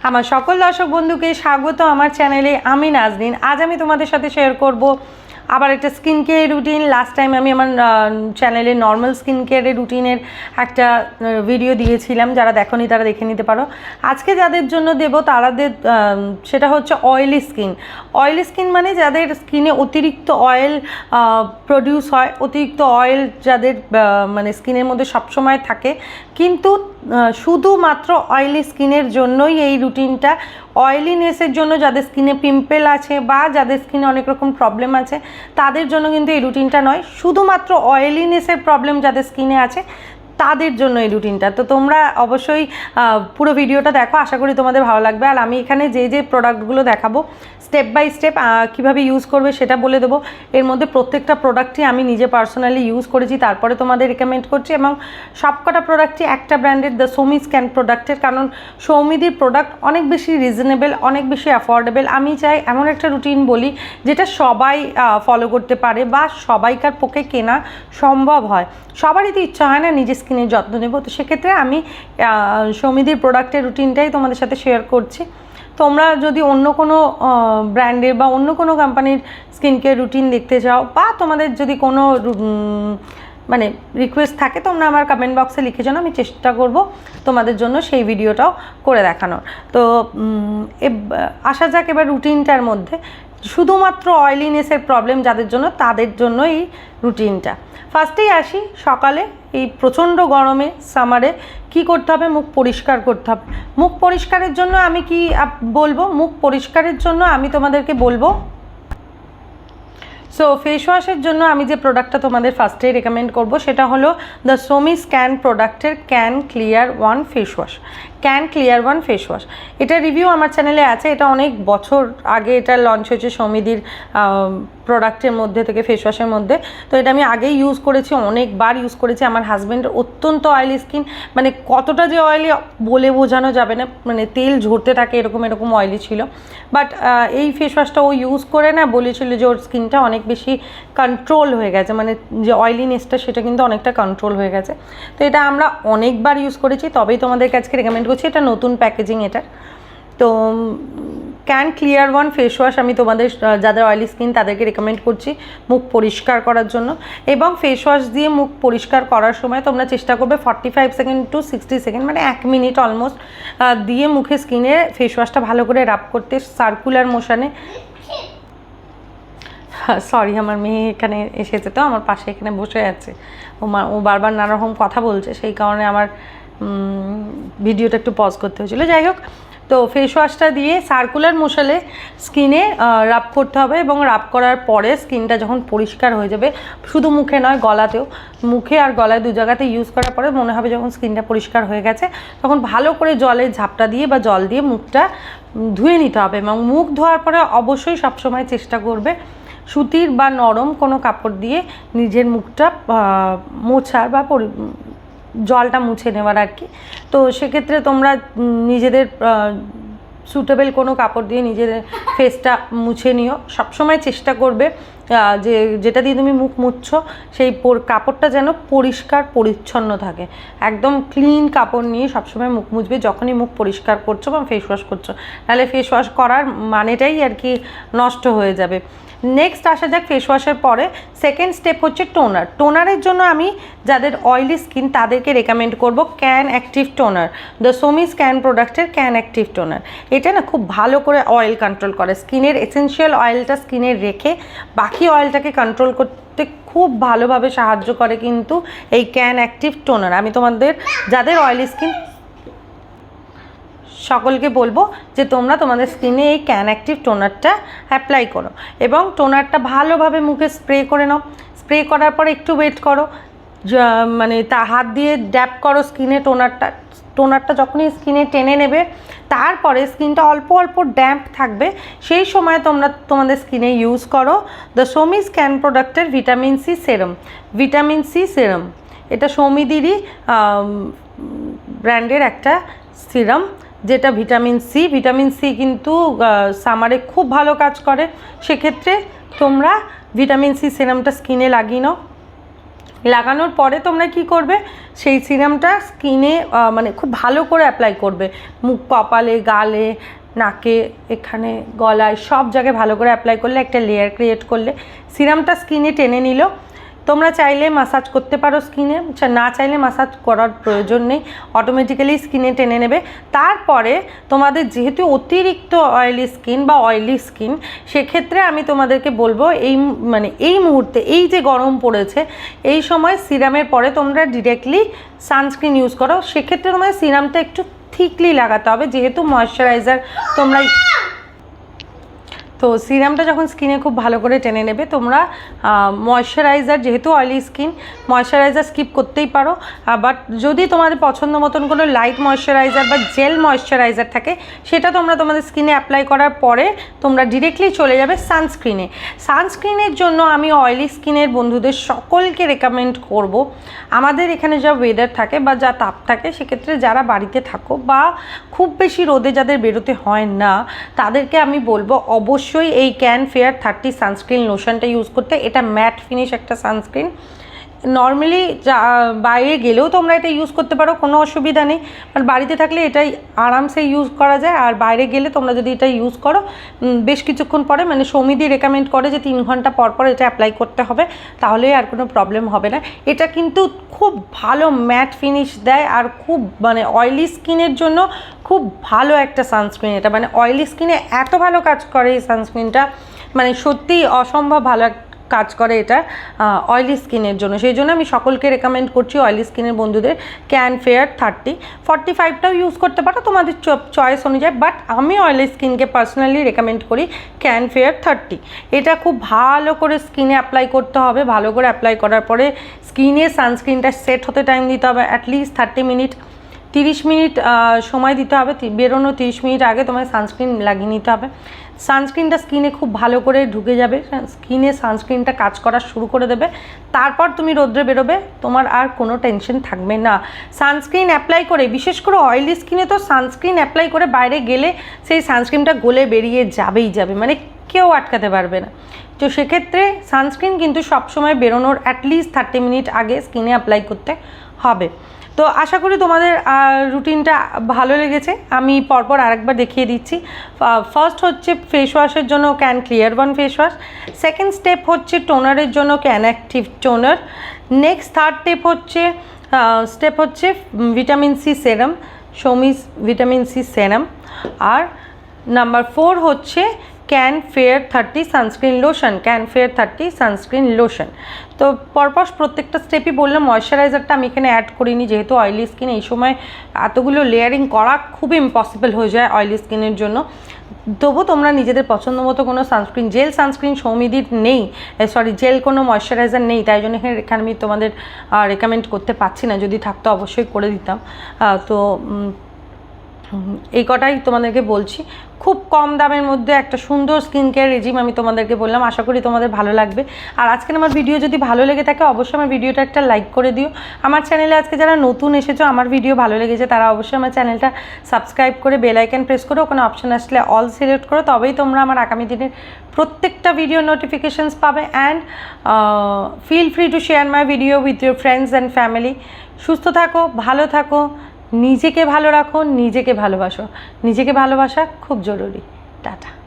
আমার সকল দর্শক বন্ধুকে স্বাগত আমার চ্যানেলে আমি নাজনিন। আজ আমি তোমাদের সাথে শেয়ার করব আবার একটা skin care routine last time আমি আমার চ্যানেলে নর্মাল স্কিন কেয়ারের রুটিনের একটা ভিডিও দিয়েছিলাম, যারা দেখনি তারা দেখে নিতে পারো। আজকে যাদের জন্য দেব তারাদের সেটা হচ্ছে অয়েলি স্কিন অয়েলি স্কিন মানে যাদের স্কিনে অতিরিক্ত অয়েল প্রডিউস হয়, অতিরিক্ত অয়েল যাদের মানে স্কিনের মধ্যে সবসময় থাকে। কিন্তু শুধুমাত্র অয়েলি স্কিনের জন্যই এই রুটিনটা অয়েলিনেসের জন্য যাদের স্কিনে পিম্পল আছে বা যাদের স্কিনে অনেক রকম প্রবলেম আছে, তাদের জন্য কিন্তু এই রুটিনটা নয়। শুধুমাত্র অয়েলিনেসের প্রবলেম যাদের স্কিনে আছে তাদের জন্য এই রুটিনটা। তো তোমরা অবশ্যই পুরো ভিডিওটা দেখো, আশা করি তোমাদের ভালো লাগবে। আর আমি এখানে যে যে প্রোডাক্টগুলো দেখাবো স্টেপ বাই স্টেপ কীভাবে ইউজ করবে সেটা বলে দেবো। এর মধ্যে প্রত্যেকটা প্রোডাক্টই আমি নিজে পার্সোনালি ইউজ করেছি, তারপরে তোমাদের রেকমেন্ড করছি এবং সবকটা প্রোডাক্টই একটা ব্র্যান্ডের দ্য সৌমি স্ক্যান প্রোডাক্টের কারণ সৌমিদির প্রোডাক্ট অনেক বেশি রিজনেবল অনেক বেশি অ্যাফোর্ডেবল আমি চাই এমন একটা রুটিন বলি, যেটা সবাই ফলো করতে পারে বা সবাইকার পক্ষে কেনা সম্ভব হয়। সবারই তো ইচ্ছা হয় না নিজের স্কিনের যত্ন নেব। তো সেক্ষেত্রে আমি আহ, সৌমিদির প্রোডাক্টের রুটিনটাই তোমাদের সাথে শেয়ার করছি। তোমরা যদি অন্য কোনো ব্র্যান্ডের বা অন্য কোনো কোম্পানির স্কিন কেয়ার রুটিন দেখতে চাও বা তোমাদের যদি কোনো মানে রিকোয়েস্ট থাকে তোমরা আমার কমেন্ট বক্সে লিখে জানো আমি চেষ্টা করব তোমাদের জন্য সেই ভিডিওটাও করে দেখানোর। তো আসা যাক এবার রুটিনটার মধ্যে শুধুমাত্র অয়েলিনেসের প্রবলেম যাদের জন্য, তাদের জন্য এই রুটিনটা ফার্স্টেই আসি, সকালে এই প্রচণ্ড গরমে সামারে কি করতে হবে? মুখ পরিষ্কার করতে হবে। মুখ পরিষ্কারের জন্য আমি কি বলব? মুখ পরিষ্কারের জন্য আমি তোমাদেরকে বলব সো ফেস ওয়াশের জন্য আমি যে প্রোডাক্টটা তোমাদের ফার্স্টেই রেকমেন্ড করব, সেটা হলো দ্য সোমি স্ক্যান প্রোডাক্টের can clear one face wash can clear one face wash এটা রিভিউ আমার চ্যানেলে আছে। এটা অনেক বছর আগে এটা লঞ্চ হয়েছে সমিদির প্রোডাক্টের মধ্যে থেকে ফেস ওয়াশের মধ্যে। তো এটা আমি আগেই ইউজ করেছি, অনেকবার ইউজ করেছি। আমার হাজব্যান্ডের অত্যন্ত অয়েলি স্কিন মানে কতটা যে অয়েলি বলে বোঝানো যাবে না। মানে তেল ঝরতে থাকে এরকম এরকম অয়েলি ছিল। বাট এই ফেস ওয়াশটা ও ইউজ করে না, বলেছিল যে ওর স্কিনটা অনেক বেশি কন্ট্রোল হয়ে গেছে। মানে যে অয়েলিনেসটা সেটা কিন্তু অনেকটা কন্ট্রোল হয়ে গেছে। তো এটা আমরা অনেকবার ইউজ করেছি। তবেই তোমাদেরকে আজকে রেকমেন্ড করছি এটা নতুন প্যাকেজিং এটার। তো can clear one face wash আমি তোমাদের যাদের অয়েলি স্কিন তাদেরকে রেকমেন্ড করছি মুখ পরিষ্কার করার জন্য। এবং ফেস ওয়াশ দিয়ে মুখ পরিষ্কার করার সময় তোমরা চেষ্টা করবে forty five second to sixty second মানে এক মিনিট অলমোস্ট দিয়ে মুখে স্কিনে ফেস ওয়াশটা ভালো করে রাব করতে সার্কুলার মোশনে সরি আমার মেয়ে এখানে এসেছে তো, আমার পাশে এখানে বসে আছে। ও মা, ও বারবার নানা রকম কথা বলছে, সেই কারণে আমার ভিডিওটা একটু পজ করতে হয়েছিল। যাই হোক, তো ফেস ওয়াশটা দিয়ে সার্কুলার মশালে স্কিনে রাব করতে হবে এবং রাব করার পরে স্কিনটা যখন পরিষ্কার হয়ে যাবে, শুধু মুখে নয়, গলাতেও। মুখে আর গলায় দু জায়গাতে ইউজ করার পরে মনে হবে যখন স্কিনটা পরিষ্কার হয়ে গেছে, তখন ভালো করে জলের ঝাপটা দিয়ে বা জল দিয়ে মুখটা ধুয়ে নিতে হবে এবং মুখ ধোয়ার পরে অবশ্যই সবসময় চেষ্টা করবে সুতির বা নরম কোনো কাপড় দিয়ে নিজের মুখটা মোছার বা জলটা মুছে নেওয়ার আর কি। তো সেক্ষেত্রে তোমরা নিজেদের সুটেবেল কোনো কাপড় দিয়ে নিজেদের ফেসটা মুছে নিও। সবসময় চেষ্টা করবে যে যেটা দিয়ে তুমি মুখ মুছছো সেই কাপড়টা যেন পরিষ্কার পরিচ্ছন্ন থাকে। একদম ক্লিন কাপড় নিয়ে সবসময় মুখ মুছবে, যখনই মুখ পরিষ্কার করছ বা ফেস ওয়াশ করছ। তাহলে ফেস ওয়াশ করার মানেটাই আর কি নষ্ট হয়ে যাবে। নেক্সট আসা যাক ফেস ওয়াশের পরে। সেকেন্ড স্টেপ হচ্ছে টোনার টোনারের জন্য আমি যাদের অয়েলি স্কিন তাদেরকে রেকমেন্ড করব can active toner the Soumi scan প্রোডাক্টের ক্যান অ্যাক্টিভ টোনার এটা না খুব ভালো করে অয়েল কন্ট্রোল করে। স্কিনের এসেনশিয়াল অয়েলটা স্কিনে রেখে বাকি অয়েলটাকে কন্ট্রোল করতে খুব ভালোভাবে সাহায্য করে কিন্তু এই ক্যান অ্যাক্টিভ টোনার আমি তোমাদের যাদের অয়েলি স্কিন সকলকে বলব যে তোমরা তোমাদের স্কিনে এই ক্যান অ্যাক্টিভ টোনারটা অ্যাপ্লাই করো এবং টোনারটা ভালোভাবে মুখে স্প্রে করে নাও। স্প্রে করার পর একটু ওয়েট করো। মানে তা হাত দিয়ে ড্যাপ করো স্কিনে টোনারটা টোনারটা যখনই স্কিনে টেনে নেবে, তারপরে স্কিনটা অল্প অল্প ড্যাম্প থাকবে, সেই সময় তোমরা তোমাদের স্কিনে ইউজ করো দ্য সোমি স্ক্যান প্রোডাক্টের vitamin C serum vitamin C serum এটা সৌমিদিরই ব্র্যান্ডের একটা সিরাম যেটা ভিটামিন সি ভিটামিন সি কিন্তু সামারে খুব ভালো কাজ করে। সেক্ষেত্রে তোমরা ভিটামিন সি সিরামটা স্কিনে লাগিয়ে নাও। লাগানোর পরে তোমরা কি করবে? সেই সিরামটা স্কিনে মানে খুব ভালো করে অ্যাপ্লাই করবে। মুখ কপালে, গালে, নাকে, এখানে গলায়, সব জায়গায় ভালো করে অ্যাপ্লাই করলে একটা লেয়ার ক্রিয়েট করলে সিরামটা স্কিনে টেনে নিল। তোমরা চাইলে মাসাজ করতে পারো স্কিনে না চাইলে মাসাজ করার প্রয়োজন নেই অটোমেটিক্যালি স্কিনে টেনে নেবে। তারপরে তোমাদের যেহেতু অতিরিক্ত অয়েলি স্কিন বা অয়েলি স্কিন সেক্ষেত্রে আমি তোমাদেরকে বলব, এই মানে এই মুহূর্তে, এই যে গরম পড়েছে, এই সময় সিরামের পরে তোমরা ডিরেক্টলি সানস্ক্রিন ইউজ করো। সেক্ষেত্রে তোমাদের সিরামটা একটু থিকলি লাগাতে হবে, যেহেতু ময়শ্চারাইজার তোমরা তো সিরামটা যখন স্কিনে খুব ভালো করে টেনে নেবে, তোমরা ময়শ্চারাইজার যেহেতু অয়েলি স্কিন ময়শ্চারাইজার স্কিপ করতেই পারো। বাট যদি তোমাদের পছন্দ মতন কোনো লাইট ময়শ্চারাইজার বা জেল ময়শ্চারাইজার থাকে, সেটা তোমরা তোমাদের স্কিনে অ্যাপ্লাই করার পরে তোমরা ডিরেক্টলি চলে যাবে সানস্ক্রিনে সানস্ক্রিনের জন্য আমি অয়েলি স্কিনের বন্ধুদের সকলকে রেকমেন্ড করব। আমাদের এখানে যা ওয়েদার থাকে বা যা তাপ থাকে, সেক্ষেত্রে যারা বাড়িতে থাকো বা খুব বেশি রোদে যাদের বেরোতে হয় না, তাদেরকে আমি বলব অবশ্যই এই ক্যান ফেয়ার থার্টি সানস্ক্রিন লোশনটা ইউজ করতে। এটা ম্যাট ফিনিশ একটা সানস্ক্রিন নর্মালি যা, বাইরে গেলেও তোমরা এটা ইউজ করতে পারো, কোনো অসুবিধা নেই। আর বাড়িতে থাকলে এটাই আরামসে ইউজ করা যায়। আর বাইরে গেলে তোমরা যদি এটা ইউজ করো বেশ কিছুক্ষণ পরে মানে সৌমিদি রেকমেন্ড করে যে তিন ঘণ্টা পর পর এটা অ্যাপ্লাই করতে হবে, তাহলে আর কোনো প্রবলেম হবে না। এটা কিন্তু খুব ভালো ম্যাট ফিনিশ দেয় আর খুব মানে অয়েলি স্কিনের জন্য খুব ভালো একটা সানস্ক্রিন এটা। মানে অয়েলি স্কিনে এত ভালো কাজ করে এই সানস্ক্রিনটা মানে সত্যিই অসম্ভব ভালো কাজ করে এটা অয়েলি স্কিনের জন্য। সেই জন্য আমি সকলকে রেকমেন্ড করছি অয়েলি স্কিনের বন্ধুদের ক্যান ফেয়ার থার্টি ফর্টি ফাইভটাও ইউজ করতে পারো তোমাদের চয়েস অনুযায়ী বাট আমি অয়েলি স্কিনকে পার্সোনালি রেকমেন্ড করি ক্যান ফেয়ার থার্টি এটা খুব ভালো করে স্কিনে অ্যাপ্লাই করতে হবে। ভালো করে অ্যাপ্লাই করার পরে স্কিনে সানস্ক্রিনটা সেট হতে টাইম দিতে হবে। অ্যাটলিস্ট থার্টি মিনিট তিরিশ মিনিট সময় দিতে হবে। বেরোনো তিরিশ মিনিট আগে তোমায় সানস্ক্রিন লাগিয়ে নিতে হবে। সানস্ক্রিনটা স্কিনে খুব ভালো করে ঢুকে যাবে। স্কিনে সানস্ক্রিনটা কাজ করা শুরু করে দেবে। তারপর তুমি রোদ্রে বেরোবে, তোমার আর কোনো টেনশন থাকবে না। সানস্ক্রিন অ্যাপ্লাই করে, বিশেষ করে অয়েলি স্কিনে তো সানস্ক্রিন অ্যাপ্লাই করে বাইরে গেলে সেই সানস্ক্রিনটা গলে বেরিয়ে যাবেই যাবে মানে কেউ আটকাতে পারবে না। তো সেক্ষেত্রে সানস্ক্রিন কিন্তু সবসময় বেরোনোর অ্যাটলিস্ট থার্টি মিনিট আগে স্কিনে অ্যাপ্লাই করতে হবে। তো আশা করি তোমাদের রুটিনটা ভালো লেগেছে। আমি পরপর আরেকবার দেখিয়ে দিচ্ছি। ফার্স্ট হচ্ছে ফেস ওয়াশের জন্য can clear one face wash second step হচ্ছে টোনারের জন্য can active toner next third step হচ্ছে স্টেপ হচ্ছে vitamin C serum Soumi's vitamin C serum আর নাম্বার ফোর হচ্ছে can fair thirty sunscreen lotion, can fair thirty sunscreen lotion. তো পরপর প্রত্যেকটা স্টেপই বললাম ময়শ্চারাইজারটা আমি এখানে অ্যাড করিনি, যেহেতু অয়েলি স্কিন এই সময় এতগুলো লেয়ারিং করা খুবই ইম্পসিবল হয়ে যায় অয়েলি স্কিনের জন্য। তবু তোমরা নিজেদের পছন্দ মতো কোনো সানস্ক্রিন জেল সানস্ক্রিন সৌমিদির নেই সরি জেল কোনো ময়শ্চারাইজার নেই, তাই জন্য এখানে এখানে আমি তোমাদের রেকমেন্ড করতে পারছি না, যদি থাকতো অবশ্যই করে দিতাম। তো এই কটাই তোমাদেরকে বলছি। খুব কম দামের মধ্যে একটা সুন্দর স্কিন কেয়ার রেজিম আমি তোমাদেরকে বললাম। আশা করি তোমাদের ভালো লাগবে। আর আজকের আমার ভিডিও যদি ভালো লেগে থাকে, অবশ্যই আমার ভিডিওটা একটা লাইক করে দিও। আমার চ্যানেলে আজকে যারা নতুন এসেছ, আমার ভিডিও ভালো লেগেছে, তারা অবশ্যই আমার চ্যানেলটা সাবস্ক্রাইব করে বেল আইকন প্রেস করে ওখানে অপশান আসলে অল সিলেক্ট করো। তবেই তোমরা আমার আগামী দিনের প্রত্যেকটা ভিডিও নোটিফিকেশানস পাবে। And feel free to share my video with your friends and family সুস্থ থাকো, ভালো থাকো। নিজেকে ভালো রাখো নিজেকে ভালোবাসো। নিজেকে ভালোবাসা খুব জরুরি। টাটা।